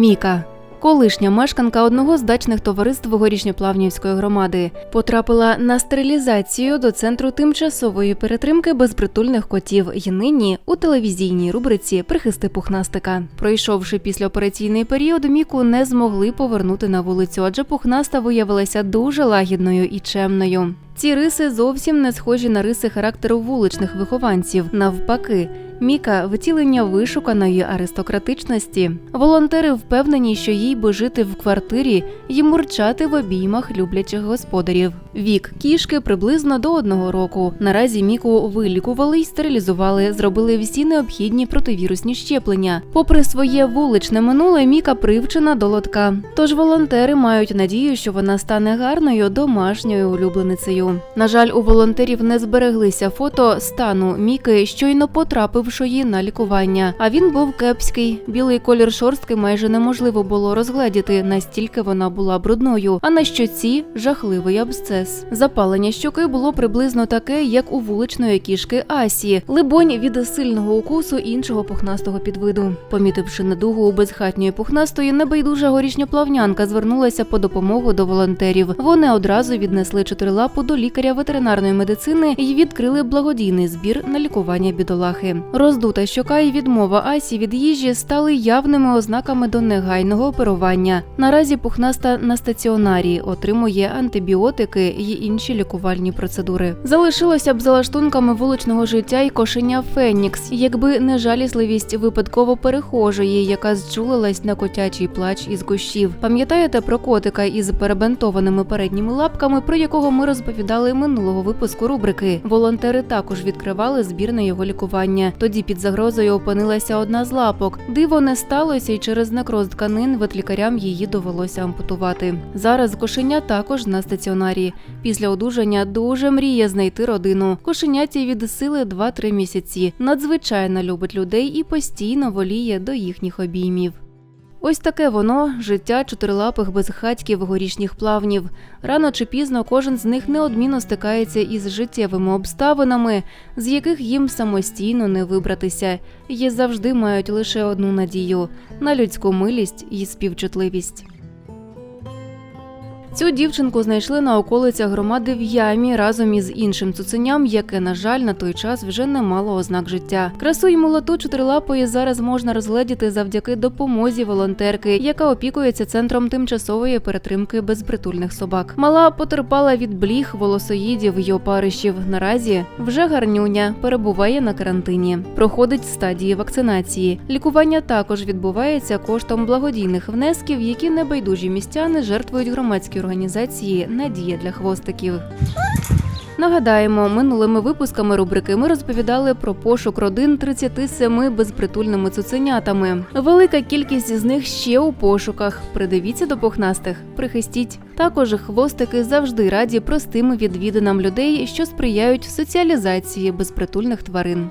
Міка. Колишня мешканка одного з дачних товариств Горішньоплавнівської громади потрапила на стерилізацію до центру тимчасової перетримки безпритульних котів і нині у телевізійній рубриці Прихисти пухнастика. Пройшовши післяопераційний період, Міку не змогли повернути на вулицю, адже пухнаста виявилася дуже лагідною і чемною. Ці риси зовсім не схожі на риси характеру вуличних вихованців. Навпаки, Міка втілення вишуканої аристократичності. Волонтери впевнені, що їй би жити в квартирі і мурчати в обіймах люблячих господарів. Вік кішки приблизно до одного року. Наразі Міку вилікували й стерилізували, зробили всі необхідні противірусні щеплення. Попри своє вуличне минуле, Міка привчена до лотка. Тож волонтери мають надію, що вона стане гарною домашньою улюбленицею. На жаль, у волонтерів не збереглися фото стану Міки, щойно потрапившої на лікування. А він був кепський. Білий колір шорстки майже неможливо було розгледіти, настільки вона була брудною. А на щоці жахливий абсцес. Запалення щоки було приблизно таке, як у вуличної кішки Асі, либонь від сильного укусу іншого пухнастого підвиду. Помітивши недугу у безхатньої пухнастої, небайдужа горішньоплавнянка звернулася по допомогу до волонтерів. Вони одразу віднесли чотирилапу до лікаря ветеринарної медицини і відкрили благодійний збір на лікування бідолахи. Роздута щока і відмова Асі від їжі стали явними ознаками до негайного оперування. Наразі пухнаста на стаціонарі отримує антибіотики і інші лікувальні процедури. Залишилося б за лаштунками вуличного життя і кошеня Фенікс, якби не жалісливість випадково перехожої, яка зчулилась на котячий плач із кущів. Пам'ятаєте про котика із перебентованими передніми лапками, про якого ми розповідали минулого випуску рубрики? Волонтери також відкривали збір на його лікування. Тоді під загрозою опинилася одна з лапок. Диво не сталося, і через некроз тканин ветлікарям її довелося ампутувати. Зараз кошеня також на стаціонарі. Після одужання дуже мріє знайти родину. Кошеняті від сили 2-3 місяці. Надзвичайно любить людей і постійно воліє до їхніх обіймів. Ось таке воно життя чотирилапих безхатьків горішніх плавнів. Рано чи пізно кожен з них неодмінно стикається із життєвими обставинами, з яких їм самостійно не вибратися, і завжди мають лише одну надію на людську милість і співчутливість. Цю дівчинку знайшли на околицях громади в ямі разом із іншим цуценям, яке, на жаль, на той час вже не мало ознак життя. Красу й молоту чотирилапої зараз можна розгледіти завдяки допомозі волонтерки, яка опікується центром тимчасової перетримки безпритульних собак. Мала потерпала від бліг, волосоїдів й опаришів. Наразі вже гарнюня перебуває на карантині. Проходить стадії вакцинації. Лікування також відбувається коштом благодійних внесків, які небайдужі містяни жертвують громадські організації Надія для хвостиків. Нагадаємо, минулими випусками рубрики ми розповідали про пошук родин 37 безпритульними цуценятами. Велика кількість з них ще у пошуках. Придивіться до пухнастих, прихистіть. Також хвостики завжди раді простим відвідинам людей, що сприяють соціалізації безпритульних тварин.